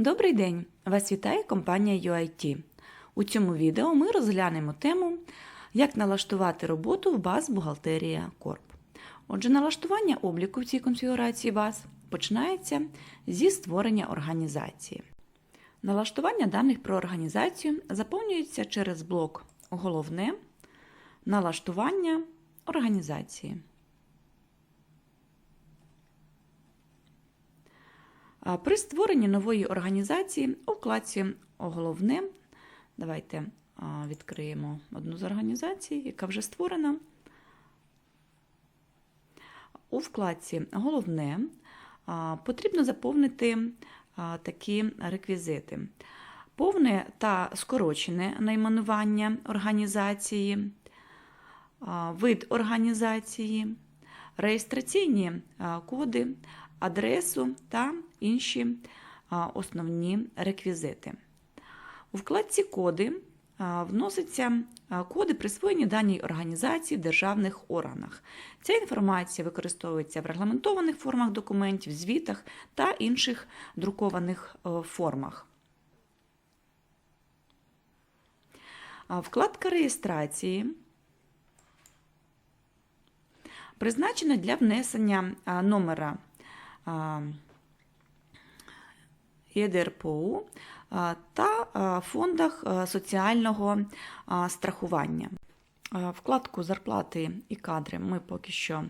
Добрий день! Вас вітає компанія UIT. У цьому відео ми розглянемо тему, як налаштувати роботу в баз Бухгалтерія Корп. Отже, налаштування обліку в цій конфігурації баз починається зі створення організації. Налаштування даних про організацію заповнюється через блок Головне налаштування організації. При створенні нової організації у вкладці Головне, давайте відкриємо одну з організацій, яка вже створена. У вкладці Головне потрібно заповнити такі реквізити: повне та скорочене найменування організації, вид організації, реєстраційні коди, адресу та інші основні реквізити. У вкладці Коди вносяться коди, присвоєні даній організації в державних органах. Ця інформація використовується в регламентованих формах документів, звітах та інших друкованих е, формах. Вкладка реєстрації призначена для внесення номера ЄДРПУ та фондах соціального страхування. Вкладку зарплати і кадри ми поки що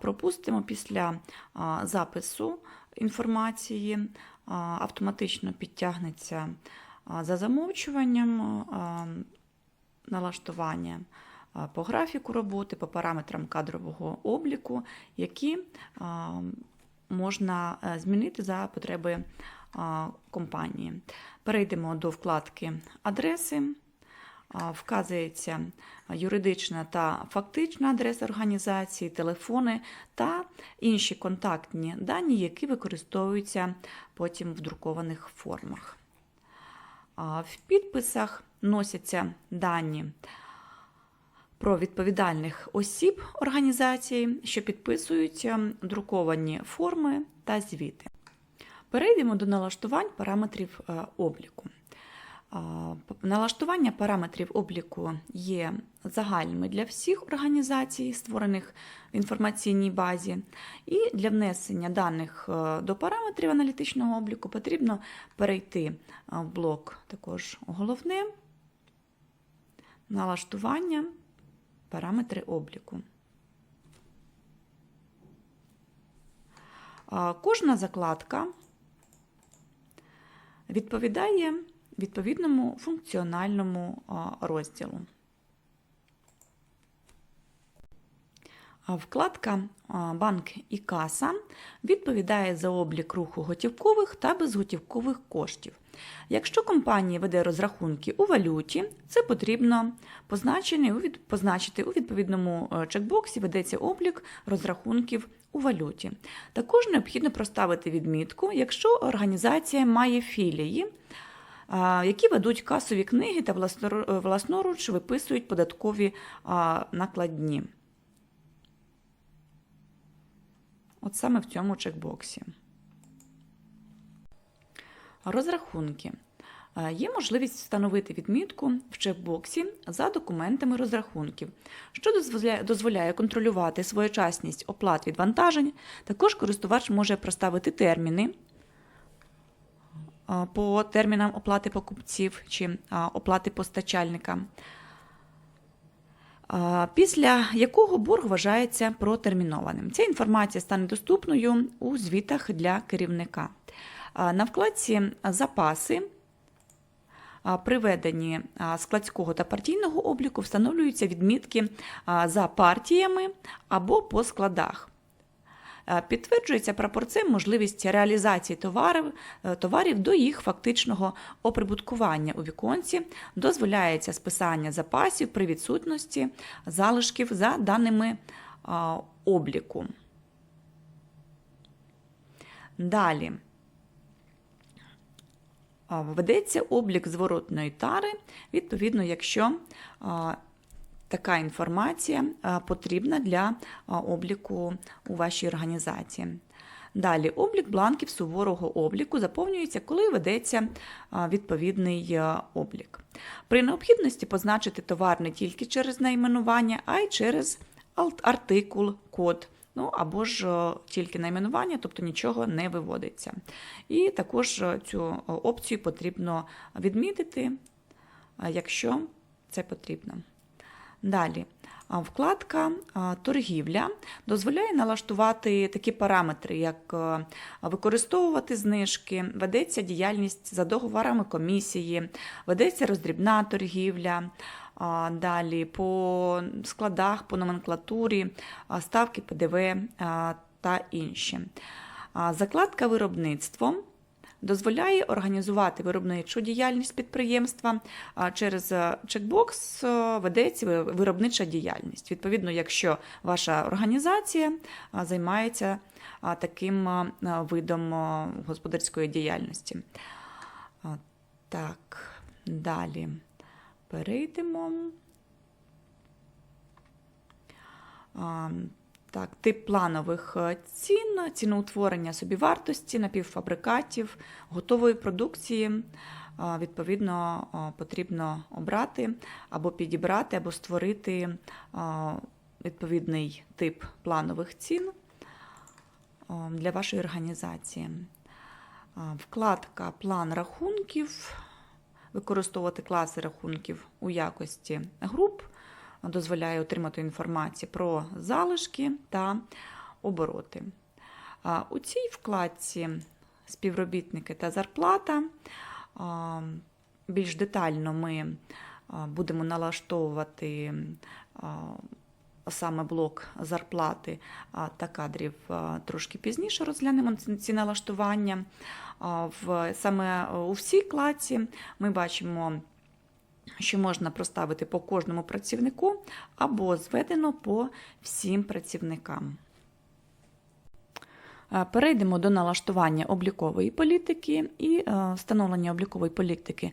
пропустимо після запису інформації, автоматично підтягнеться за замовчуванням налаштування по графіку роботи, по параметрам кадрового обліку, які можна е, змінити за потреби компанії. Перейдемо до вкладки адреси. Вказується юридична та фактична адреса організації, телефони та інші контактні дані, які використовуються потім в друкованих формах. В підписах носяться дані про відповідальних осіб організації, що підписують ем, друковані форми та звіти. Перейдемо до налаштувань параметрів е, обліку. Налаштування параметрів обліку є загальними для всіх організацій, створених в інформаційній базі. І для внесення даних е, до параметрів аналітичного обліку потрібно перейти е, в блок також головне, налаштування, параметри обліку. Кожна закладка відповідає відповідному функціональному розділу. Вкладка Банк і каса відповідає за облік руху готівкових та безготівкових коштів. Якщо компанія веде розрахунки у валюті, це потрібно позначити у відповідному е, чекбоксі ведеться облік розрахунків у валюті. Також необхідно проставити відмітку, якщо організація має філії, які ведуть касові книги та е, власноруч виписують податкові накладні. От саме в цьому чекбоксі. Розрахунки. Е, Є можливість встановити відмітку в чекбоксі за документами розрахунків, що дозволяє, контролювати своєчасність оплат відвантажень. Також користувач може проставити терміни е, по термінам оплати покупців чи оплати постачальника, після якого борг вважається протермінованим. Ця інформація стане доступною у звітах для керівника. На вкладці Запаси а, при веденні складського та партійного обліку встановлюються відмітки за партіями або по складах. Підтверджується прапорцем можливість реалізації товарів, е, товарів до їх фактичного оприбуткування у віконці, дозволяється списання запасів при відсутності залишків за даними обліку. Далі. А, Ведеться облік зворотної тари, відповідно, якщо така інформація потрібна для обліку у вашій організації. Далі облік бланків суворого обліку заповнюється, коли ведеться відповідний е, облік. При необхідності позначити товар не тільки через найменування, а й через артикул, код. Ну або ж е, тільки найменування, тобто нічого не виводиться. І також е, цю е, опцію потрібно відмітити, якщо це потрібно. Далі. Вкладка Торгівля дозволяє налаштувати такі параметри, як е, використовувати знижки, ведеться діяльність за договорами комісії, ведеться роздрібна торгівля. Далі по складах, по номенклатурі, ставки ПДВ та інші. Закладка виробництво дозволяє організувати виробничу діяльність підприємства. Через е, чекбокс е, ведеться виробнича діяльність. Відповідно, якщо ваша організація займається таким видом господарської діяльності. Так, далі перейдемо. Так, тип планових е, цін, ціноутворення собівартості, напівфабрикатів, готової продукції. Відповідно, потрібно обрати або підібрати, або створити відповідний тип планових цін для вашої організації. Вкладка План рахунків. Використовувати класи рахунків у якості груп дозволяє отримати інформацію про залишки та обороти. У цій вкладці співробітники та зарплата. Більш детально ми будемо налаштовувати саме блок зарплати та кадрів трошки пізніше розглянемо ці- налаштування. Саме у всій клаці ми бачимо що можна проставити по кожному працівнику або зведено по всім працівникам. Е, Перейдемо до налаштування облікової політики і е, встановлення облікової політики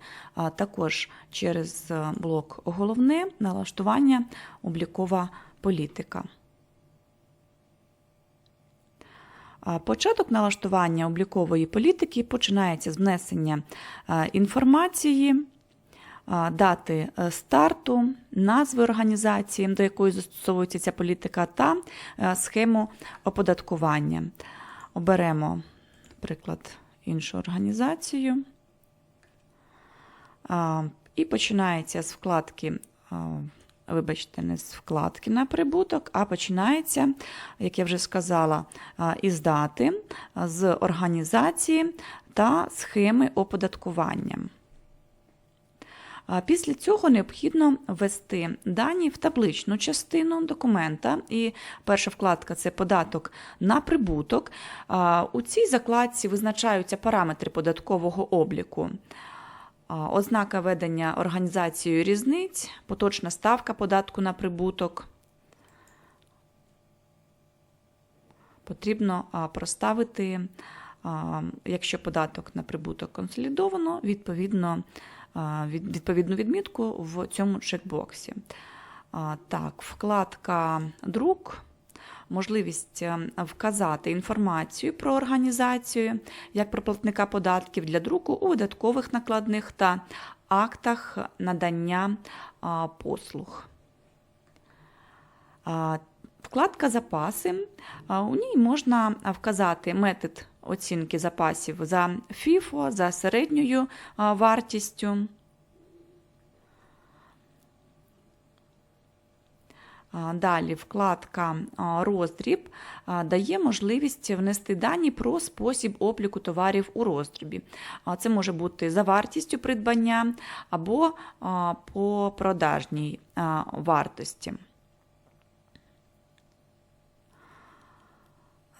також через е, блок Головне налаштування облікова політика. Початок налаштування облікової політики починається з внесення інформації, дати е, старту, назви організації, до якої застосовується ця політика, та е, схему оподаткування. Оберемо, наприклад, іншу організацію. І починається з вкладки. Вибачте, не з вкладки на прибуток, а починається, як я вже сказала, із дати, з організації та схеми оподаткування. Після цього необхідно ввести дані в табличну частину документа. І перша вкладка це податок на прибуток. У цій закладці визначаються параметри податкового обліку. Ознака ведення організацією різниць, поточна ставка податку на прибуток. Потрібно проставити, якщо податок на прибуток консолідовано, відповідно відповідну відмітку в цьому чекбоксі. Так, вкладка друк. Можливість е, вказати інформацію про організацію як про платника податків для друку у видаткових накладних та актах надання послуг. Вкладка запаси. У ній можна вказати метод оцінки запасів за FIFO, за середньою вартістю. Далі вкладка роздріб дає можливість внести дані про спосіб обліку товарів у роздрібі. Це може бути за вартістю придбання або по продажній вартості.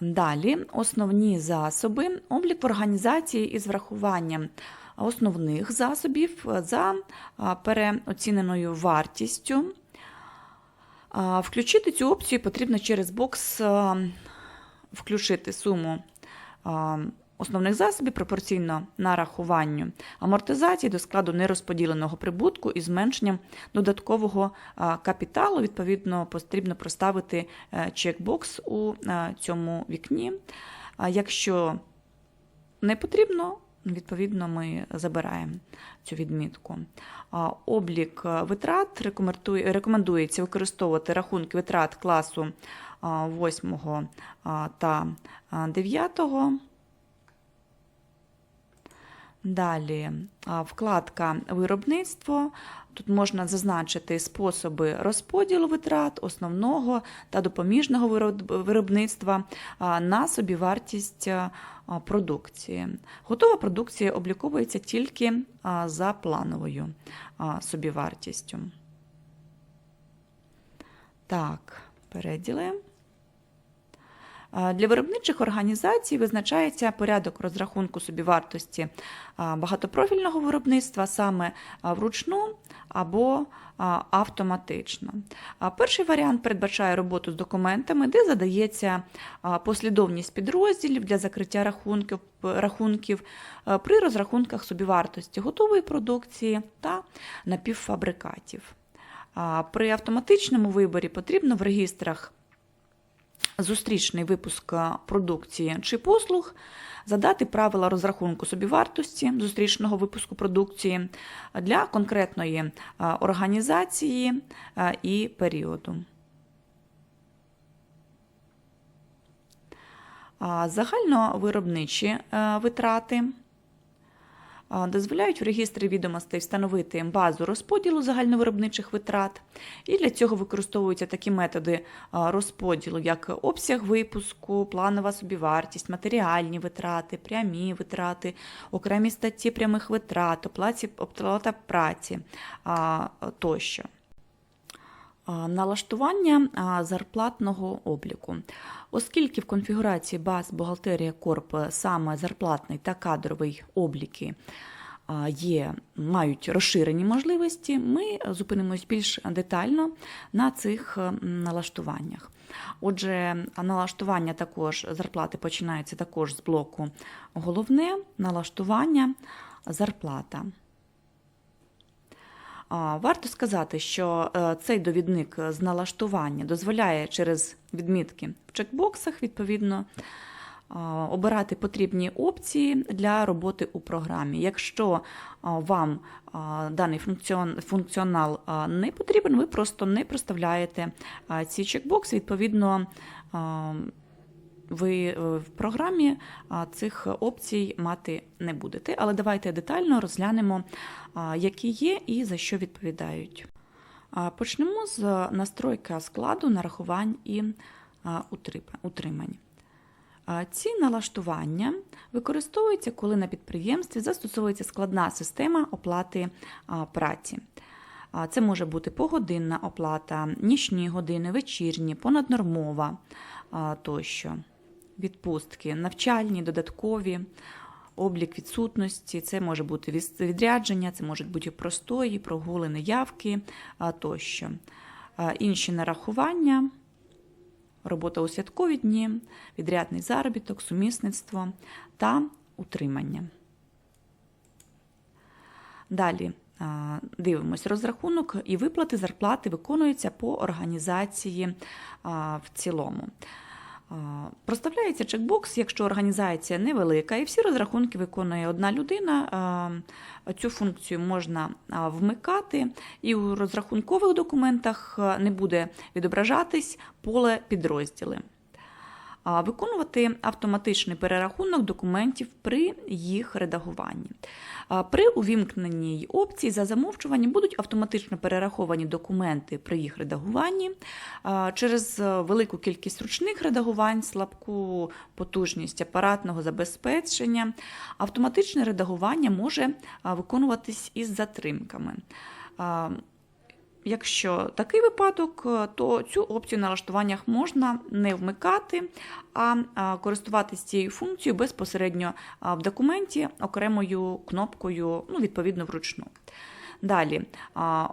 Далі основні засоби, облік організації із врахуванням основних засобів за переоціненою вартістю. Включити цю опцію потрібно через бокс включити суму основних засобів пропорційно нарахуванню амортизації до складу нерозподіленого прибутку і зменшенням додаткового капіталу. Відповідно, потрібно проставити е, чекбокс у е, цьому вікні. Якщо не потрібно, відповідно, ми забираємо цю відмітку. Облік е, витрат рекомендується використовувати рахунки витрат класу 8 та 9. Далі вкладка виробництво. Тут можна зазначити способи розподілу витрат основного та допоміжного виробництва на собівартість продукції. Готова продукція обліковується тільки за плановою собівартістю. Так, переділи. Для виробничих організацій визначається порядок розрахунку собівартості багатопрофільного виробництва саме вручну або автоматично. Перший варіант передбачає роботу з документами, де задається послідовність підрозділів для закриття рахунків, рахунків при розрахунках собівартості готової продукції та напівфабрикатів. При автоматичному виборі потрібно в регістрах зустрічний випуск е, продукції чи послуг, задати правила розрахунку собівартості зустрічного випуску продукції для конкретної е, організації е, і періоду. Загальновиробничі витрати дозволяють в регістрі відомостей встановити базу розподілу загальновиробничих витрат. І для цього використовуються такі методи розподілу, як обсяг випуску, планова собівартість, матеріальні витрати, прямі витрати, окремі статті прямих витрат, оплата праці тощо. Налаштування зарплатного обліку. Оскільки в конфігурації баз бухгалтерія Корп саме зарплатний та кадровий обліки є, мають розширені можливості, ми зупинимось більш детально на цих налаштуваннях. Отже, налаштування також зарплати починається також з блоку головне налаштування зарплата. Варто сказати, що е, цей довідник з налаштування дозволяє через відмітки в чекбоксах, відповідно, обирати потрібні опції для роботи у програмі. Якщо вам даний функціонал не потрібен, ви просто не проставляєте ці чекбокси, відповідно. Ви е, в програмі цих опцій мати не будете. Але давайте детально розглянемо, які є і за що відповідають. Почнемо з настройка складу, нарахувань і утримань. Ці налаштування використовуються, коли на підприємстві застосовується складна система оплати праці. Це може бути погодинна оплата, нічні години, вечірні, понаднормова тощо, відпустки, навчальні, додаткові, облік відсутності, це може бути відрядження, це можуть бути простої, прогули, явки тощо. Інші нарахування, робота у святкові дні, відрядний заробіток, сумісництво та утримання. Далі дивимось, розрахунок і виплати зарплати виконуються по організації в цілому. Проставляється чекбокс, якщо організація невелика і всі розрахунки виконує одна людина. Цю функцію можна вмикати, і у розрахункових документах не буде відображатись поле підрозділи. Виконувати автоматичний перерахунок документів при їх редагуванні. При увімкненій опції за замовчуванням будуть автоматично перераховані документи при їх редагуванні. Через е, велику кількість ручних редагувань, слабку потужність апаратного забезпечення, автоматичне редагування може виконуватись із затримками. Якщо такий випадок, е, то цю опцію на налаштуваннях можна не вмикати, а користуватись цією функцією безпосередньо в документі окремою кнопкою, ну, відповідно, вручну. Далі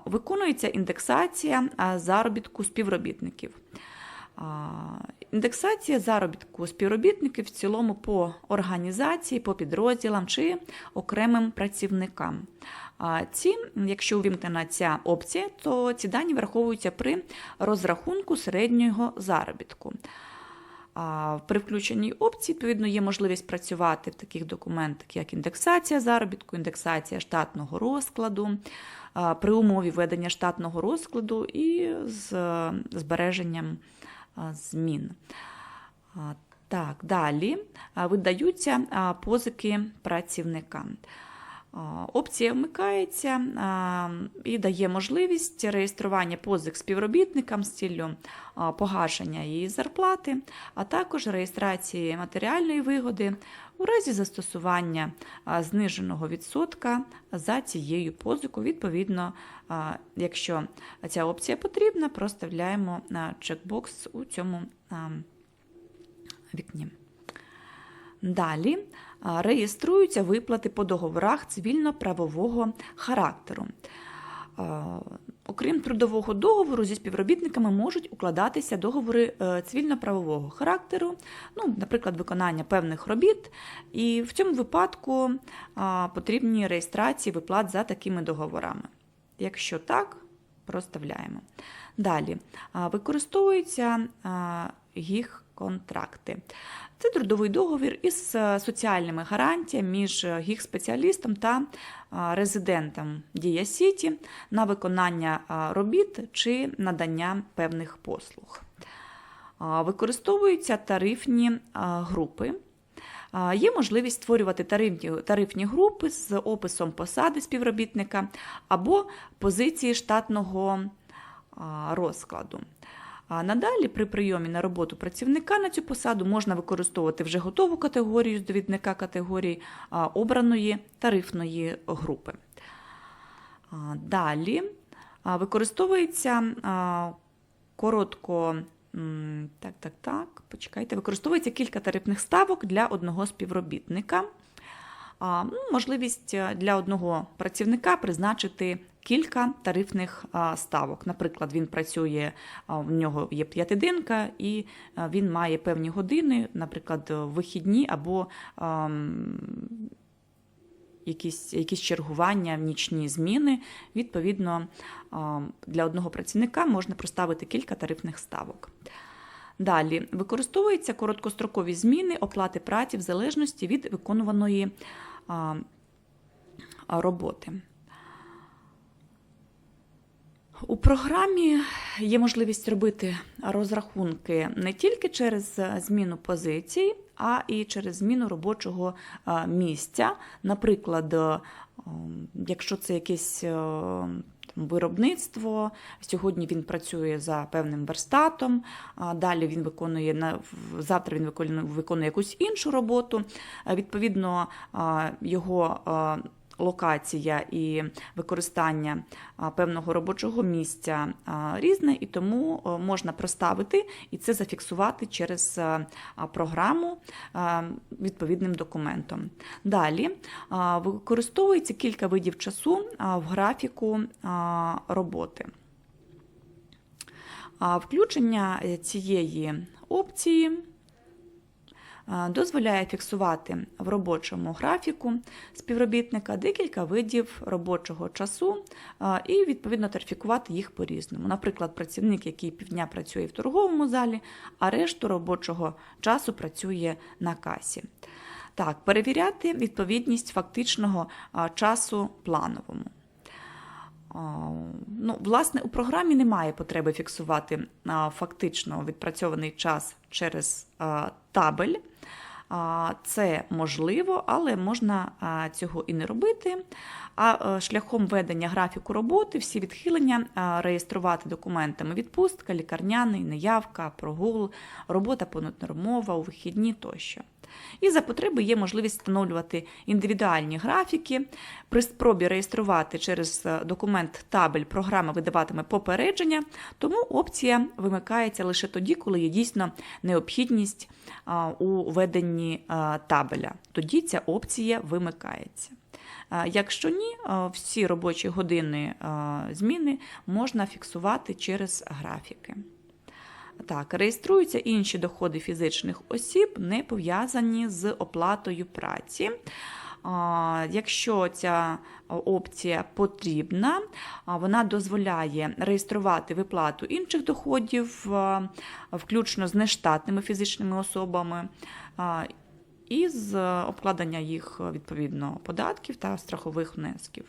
виконується індексація заробітку співробітників. Індексація заробітку співробітників в цілому по організації, по підрозділам чи окремим працівникам. Ці, якщо увімкнена ця опція, то ці дані враховуються при розрахунку середнього заробітку. При включеній опції, відповідно, є можливість працювати в таких документах, як індексація заробітку, індексація штатного розкладу, при умові ведення штатного розкладу і з е, збереженням змін. Так, далі видаються позики працівникам. Опція вмикається і дає можливість реєстрування позик співробітникам з ціллю погашення її зарплати, а також реєстрації матеріальної вигоди у разі застосування зниженого відсотка за цією позикою. Відповідно, якщо ця опція потрібна, проставляємо чекбокс у цьому вікні. Далі реєструються виплати по договорах цивільно-правового характеру. Окрім трудового договору, зі співробітниками можуть укладатися договори е, цивільно-правового характеру, ну, наприклад, виконання певних робіт. І в цьому випадку потрібні реєстрації виплат за такими договорами. Якщо так, проставляємо. Далі використовуються їх контракти. Це трудовий договір із е, соціальними гарантіями між гіг-спеціалістом та резидентом Дія Сіті на виконання робіт чи надання певних послуг. Використовуються тарифні групи. Є можливість створювати тарифні, тарифні групи з описом посади співробітника або позиції штатного розкладу. А надалі при прийомі на роботу працівника на цю посаду можна використовувати вже готову категорію з довідника категорії обраної тарифної групи. Далі використовується коротко. Так, так, так, почекайте. Використовується кілька тарифних ставок для одного співробітника. Ну, Можливість е, для одного працівника призначити кілька тарифних ставок. Наприклад, він працює, в нього є п'ятиденка, і він має певні години, наприклад, вихідні або якісь, якісь чергування, нічні зміни. Відповідно, для одного працівника можна проставити кілька тарифних ставок. Далі використовуються короткострокові зміни оплати праці в залежності від виконуваної роботи. У програмі є можливість робити розрахунки не тільки через е, зміну позицій, а і через зміну робочого е, місця. Наприклад, е, якщо це якесь виробництво, сьогодні він працює за певним верстатом, далі він виконує завтра він виконує, якусь іншу роботу. Відповідно, його локація і використання певного робочого місця різне, і тому можна проставити і це зафіксувати через а, програму відповідним документом. Далі використовується кілька видів часу в графіку роботи. Включення е, цієї опції дозволяє фіксувати в робочому графіку співробітника декілька видів робочого часу і відповідно тарифікувати їх по-різному. Наприклад, працівник, який півдня працює в торговому залі, а решту робочого часу працює на касі. Так, перевіряти відповідність фактичного часу плановому. Ну, власне, у програмі немає потреби фіксувати фактично відпрацьований час через табель. Це можливо, але можна цього і не робити. А е, шляхом ведення графіку роботи всі відхилення реєструвати документами відпустка, лікарняний, неявка, прогул, робота понаднормова, у вихідні тощо. І за потреби є можливість встановлювати індивідуальні графіки. При спробі реєструвати через е, документ табель програма видаватиме попередження, тому опція вимикається лише тоді, коли є дійсно необхідність у веденні табеля. Тоді ця опція вимикається. Якщо ні, всі робочі години зміни можна фіксувати через графіки. Так, реєструються інші доходи фізичних осіб, не пов'язані з оплатою праці. Якщо ця опція потрібна, вона дозволяє реєструвати виплату інших доходів, включно з нештатними фізичними особами, і з обкладення їх відповідно податків та страхових внесків.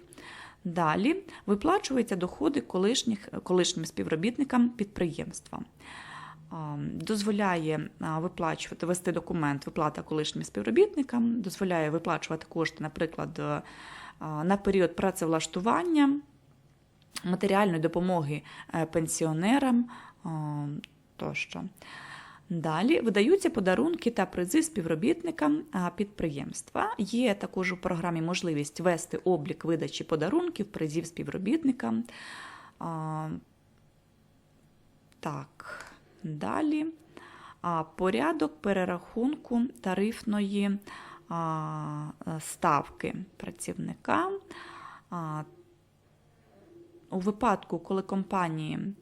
Далі виплачуються доходи колишніх, колишнім співробітникам підприємства. Дозволяє виплачувати, вести документ виплата колишнім співробітникам, дозволяє виплачувати кошти, наприклад, е, на період працевлаштування, матеріальної допомоги е, пенсіонерам тощо. Далі видаються подарунки та призи співробітникам підприємства. Є також у програмі можливість вести облік видачі подарунків, призів співробітникам. Так, далі. Порядок перерахунку тарифної ставки працівника. У випадку, коли компанії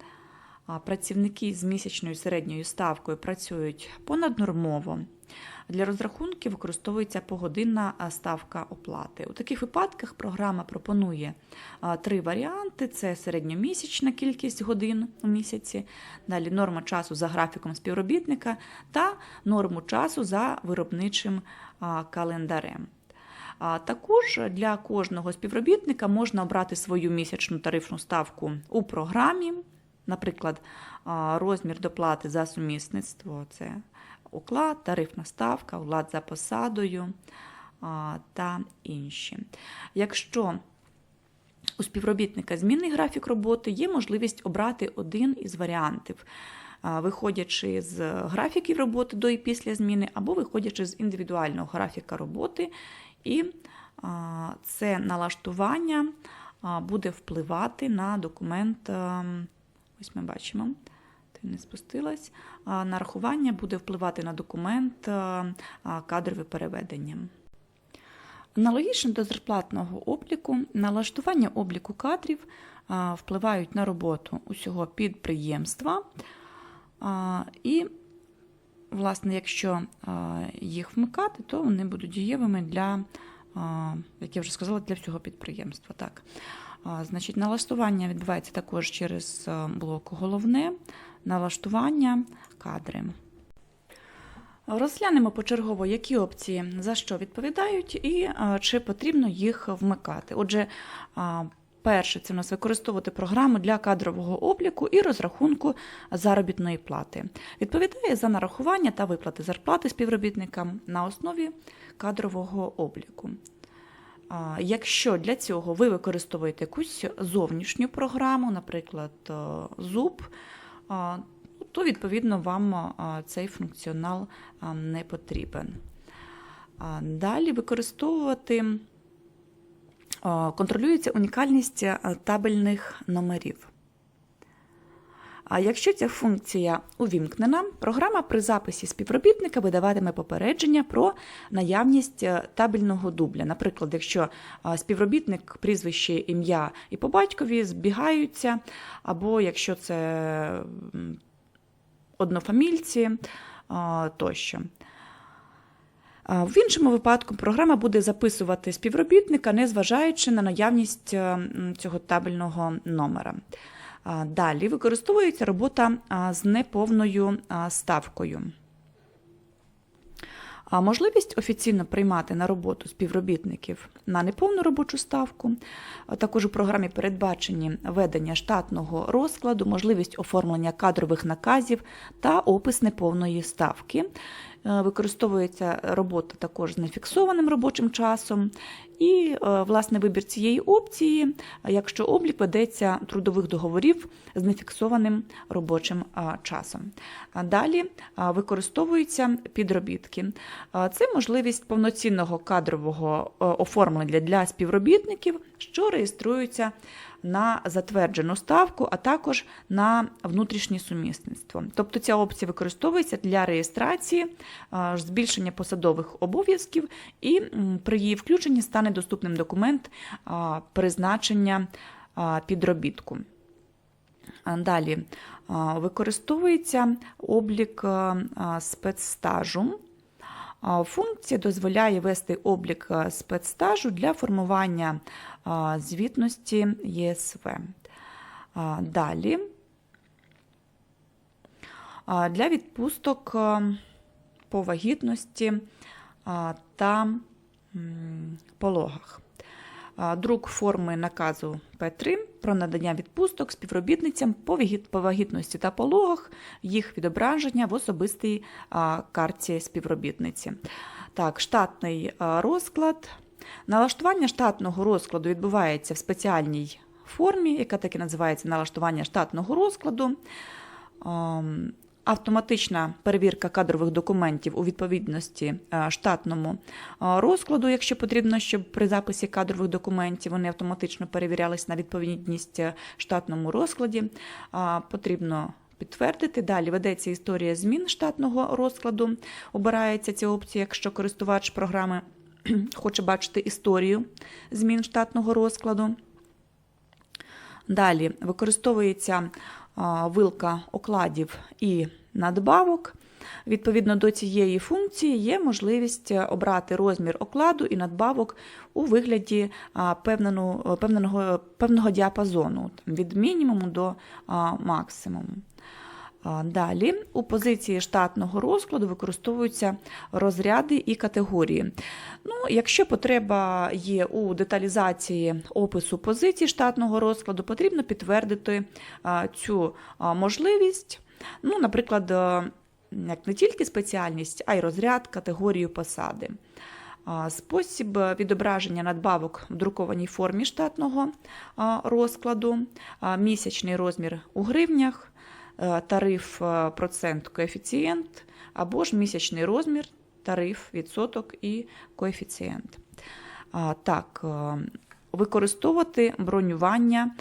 працівники з місячною середньою ставкою працюють понаднормово. Для розрахунків використовується погодинна ставка оплати. У таких випадках програма пропонує три варіанти: це середньомісячна кількість годин у місяці, далі норма часу за графіком співробітника та норму часу за виробничим календарем. Також для кожного співробітника можна обрати свою місячну тарифну ставку у програмі. Наприклад, розмір доплати за сумісництво це уклад, тарифна ставка, уклад за посадою та інші. Якщо у співробітника змінний графік роботи, є можливість обрати один із варіантів, виходячи з графіків роботи до і після зміни, або виходячи з індивідуального графіка роботи, і це налаштування буде впливати на документ. Ось ми бачимо, ти не спустилась. Нарахування буде впливати на документ кадрове переведення. Аналогічно до зарплатного обліку, налаштування обліку кадрів впливають на роботу усього підприємства. І, власне, якщо їх вмикати, то вони будуть дієвими для, як я вже сказала, для всього підприємства. Так. Значить, налаштування відбувається також через е, блок головне, налаштування кадри. Розглянемо почергово, які опції за що відповідають і е, чи потрібно їх вмикати. Отже, перше це у нас використовувати програму для кадрового обліку і розрахунку заробітної плати. Відповідає за нарахування та виплати зарплати співробітникам на основі кадрового обліку. Якщо для цього ви використовуєте якусь зовнішню програму, наприклад, зуб, то відповідно вам цей функціонал не потрібен. Далі використовувати контролюється унікальність табельних номерів. А якщо ця функція увімкнена, програма при записі співробітника видаватиме попередження про наявність е, табельного дубля. Наприклад, якщо е, співробітник, прізвище, ім'я і по батькові збігаються, або якщо це однофамільці е, тощо. В іншому випадку програма буде записувати співробітника, незважаючи на наявність цього табельного номера. Далі використовується робота з неповною ставкою. Можливість офіційно приймати на роботу співробітників на неповну робочу ставку. Також у програмі передбачені ведення штатного розкладу, можливість оформлення кадрових наказів та опис неповної ставки. Е, Використовується робота також з нефіксованим робочим часом. І, е, власне, вибір цієї опції, якщо облік ведеться трудових договорів з нефіксованим робочим часом. Далі використовуються підробітки. Це можливість повноцінного кадрового е, оформлення для співробітників, що реєструються на затверджену ставку, а також на внутрішнє сумісництво. Тобто ця опція використовується для реєстрації, збільшення посадових обов'язків, і при її включенні стане доступним документ призначення підробітку. Далі використовується облік спецстажу. Функція дозволяє вести облік е, спецстажу для формування звітності ЄСВ. Далі для відпусток по вагітності та пологах. Друк форми наказу П3 про надання відпусток співробітницям по вагітності та пологах, їх відображення в особистій карті співробітниці. Так, штатний розклад. Налаштування штатного розкладу відбувається в спеціальній формі, яка так і називається налаштування штатного розкладу. Автоматична перевірка кадрових документів у відповідності е, штатному е, розкладу, якщо потрібно, щоб при записі кадрових документів вони автоматично перевірялись на відповідність е, штатному розкладі. Потрібно підтвердити. Далі ведеться історія змін штатного розкладу. Обирається ця опція, якщо користувач програми хоче бачити історію змін штатного розкладу. Далі використовується вилка окладів і надбавок. Відповідно до цієї функції є можливість обрати розмір окладу і надбавок у вигляді певного, певного діапазону від мінімуму до максимуму. Далі у позиції штатного розкладу використовуються розряди і категорії. Ну, якщо потреба є у деталізації опису позицій штатного розкладу, потрібно підтвердити цю можливість. Ну, наприклад, як не тільки спеціальність, а й розряд, категорію посади. Спосіб відображення надбавок в друкованій формі штатного розкладу, місячний розмір у гривнях, тариф е, процент коефіцієнт або ж місячний розмір, тариф відсоток і коефіцієнт. Так, е, використовувати бронювання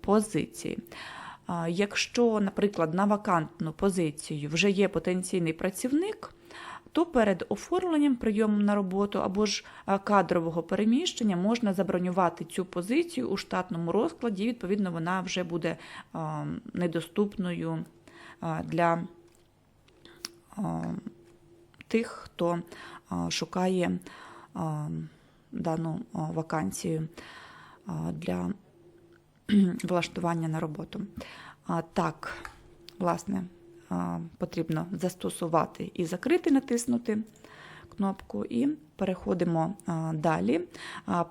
позицій. Якщо, наприклад, на вакантну позицію вже є потенційний працівник, то перед оформленням прийомом на роботу або ж кадрового переміщення можна забронювати цю позицію у штатному розкладі, відповідно, вона вже буде недоступною для тих, хто шукає дану вакансію для влаштування на роботу. Так, власне, потрібно застосувати і закрити, натиснути кнопку, і переходимо далі.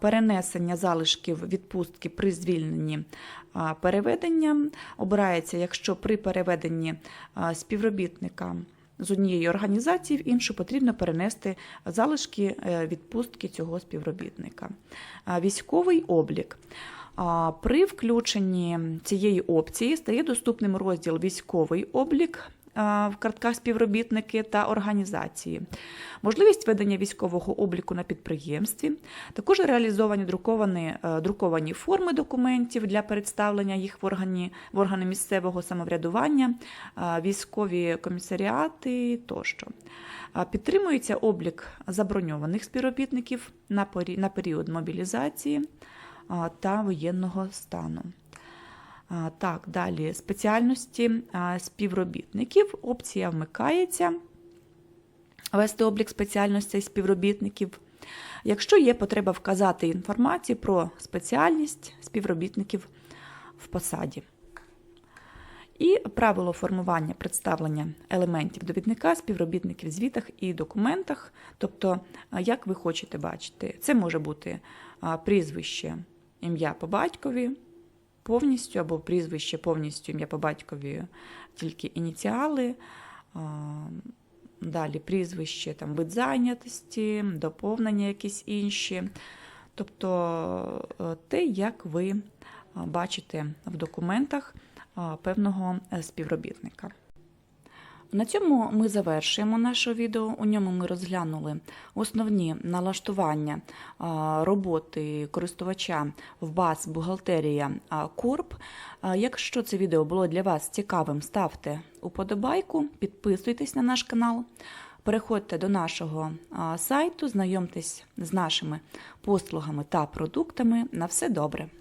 Перенесення залишків відпустки при звільненні переведення обирається, якщо при переведенні співробітника з однієї організації в іншу потрібно перенести залишки е, відпустки цього співробітника. Військовий облік. При включенні цієї опції стає доступним розділ Військовий облік в картках співробітники та організації, можливість ведення військового обліку на підприємстві, також реалізовані друковані, е, друковані форми документів для представлення їх в органі, в органи місцевого самоврядування, військові комісаріати тощо. Підтримується облік заброньованих співробітників на період мобілізації та воєнного стану. Так, далі спеціальності співробітників. Опція вмикається. Вести облік спеціальностей співробітників. Якщо є потреба вказати інформацію про спеціальність співробітників в посаді. І правило формування представлення елементів довідника співробітників в звітах і документах, тобто, як ви хочете бачити, це може бути прізвище, ім'я по батькові повністю, або прізвище повністю ім'я по батькові, тільки ініціали. Далі прізвище, там, вид зайнятості, доповнення якісь інші. Тобто е, те, як ви бачите в документах певного е, співробітника. На цьому ми завершуємо наше відео. У ньому ми розглянули основні налаштування роботи користувача в баз бухгалтерія Корп. Якщо це відео було для вас цікавим, ставте уподобайку, підписуйтесь на наш канал. Переходьте до нашого сайту, знайомтесь з нашими послугами та продуктами. На все добре!